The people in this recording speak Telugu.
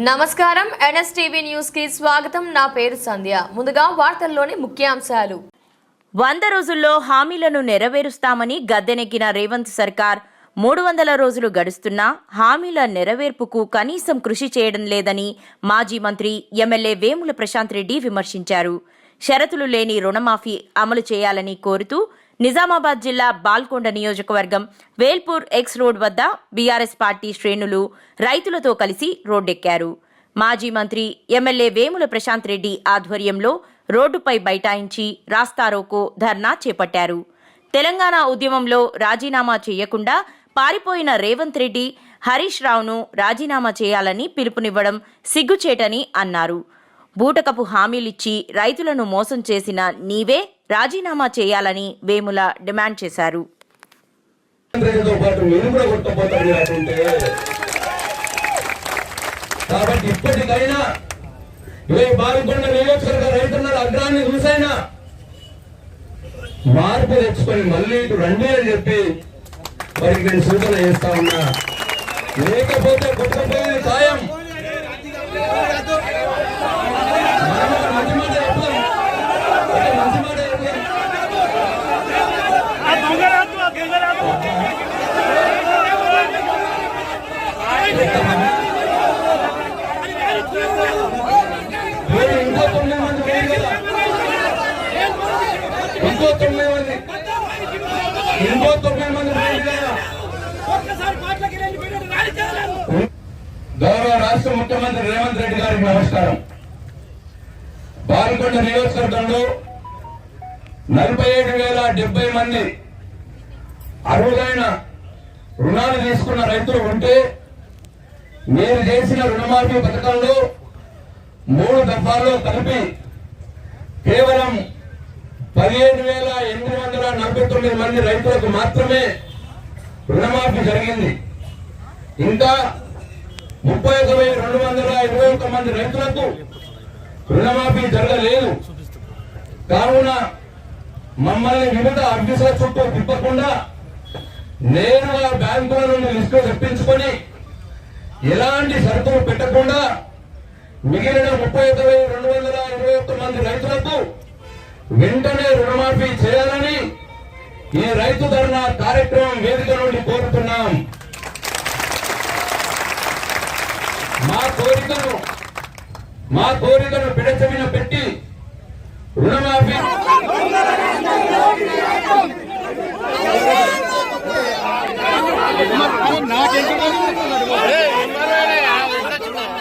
నమస్కారం. ఎన్ఎస్టీవీ న్యూస్కి స్వాగతం. నా పేరు సంధ్య. ముందుగా వార్తల్లోని ముఖ్యాంశాలు. వంద రోజుల్లో హామీలను నెరవేరుస్తామని గద్దెనెక్కిన రేవంత్ సర్కార్. మూడు వందల రోజులు గడుస్తున్నా హామీల నెరవేర్పుకు కనీసం కృషి చేయడం లేదని మాజీ మంత్రి ఎమ్మెల్యే వేముల ప్రశాంత్ రెడ్డి విమర్శించారు. షరతులు లేని రుణమాఫీ అమలు చేయాలని కోరుతూ నిజామాబాద్ జిల్లా బాల్కొండ నియోజకవర్గం వేల్పూర్ ఎక్స్ రోడ్ వద్ద బీఆర్ఎస్ పార్టీ శ్రేణులు రైతులతో కలిసి రోడ్డెక్కారు. మాజీ మంత్రి ఎమ్మెల్యే వేముల ప్రశాంత్ రెడ్డి ఆధ్వర్యంలో రోడ్డుపై బైఠాయించి రాస్తారోకో ధర్నా చేపట్టారు. తెలంగాణ ఉద్యమంలో రాజీనామా చేయకుండా పారిపోయిన రేవంత్ రెడ్డి హరీష్ రావును రాజీనామా చేయాలని పిలుపునివ్వడం సిగ్గుచేటని అన్నారు. బూటకపు హామీలిచ్చి రైతులను మోసం చేసిన నీవే రాజీనామా చేయాలని వేముల డిమాండ్ చేశారు. కాబట్టి ఇప్పటికైనా నియోజకవర్గ అగ్రాన్ని చూసైనా మార్పు తెచ్చుకొని మళ్ళీ ఇటు రండి అని చెప్పి వారికి నేను సూచన చేస్తా ఉన్నా. లేకపోతే కొట్టబోయేది ఖాయం మనం ఒక మంచి మాట చెప్తాం. ఒక మంచి మాట చెప్తాం. మీరు ఇంకో తొమ్మిది మంది ఉన్నారు కదా ఇంకో తొమ్మిది మంది ఇంకో తొమ్మిది మంది గౌరవ రాష్ట్ర ముఖ్యమంత్రి రేవంత్ రెడ్డి గారికి నమస్కారం. బాల్కొండ నియోజకవర్గంలో నలభై ఏడు వేల డెబ్బై మంది అర్హులైన రుణాలు తీసుకున్న రైతులు ఉంటే మీరు చేసిన రుణమాఫీ పథకంలో మూడు దఫాల్లో కలిపి కేవలం పదిహేను వేల ఎనిమిది వందల నలభై తొమ్మిది మంది రైతులకు మాత్రమే రుణమాఫీ జరిగింది. ఇంకా ముప్పై ఒక వెయ్యి రెండు వందల ఇరవై ఒక్క మంది రైతులకు రుణమాఫీ జరగలేదు. కావున మమ్మల్ని వివిధ ఆఫీసుల చుట్టూ తిప్పకుండా నేరుగా బ్యాంకుల నుండి లిస్టు తెప్పించుకొని ఎలాంటి షరతులు పెట్టకుండా మిగిలిన ముప్పై ఒక వెయ్యి రెండు వందల ఇరవై ఒక్క మంది రైతులకు వెంటనే రుణమాఫీ చేయాలని ఈ రైతు ధర్నా కార్యక్రమం వేదిక నుండి కోరుతున్నాం. మా కోరికను మా కోరికను పిడచమిన పెట్టి రుణమాఫీ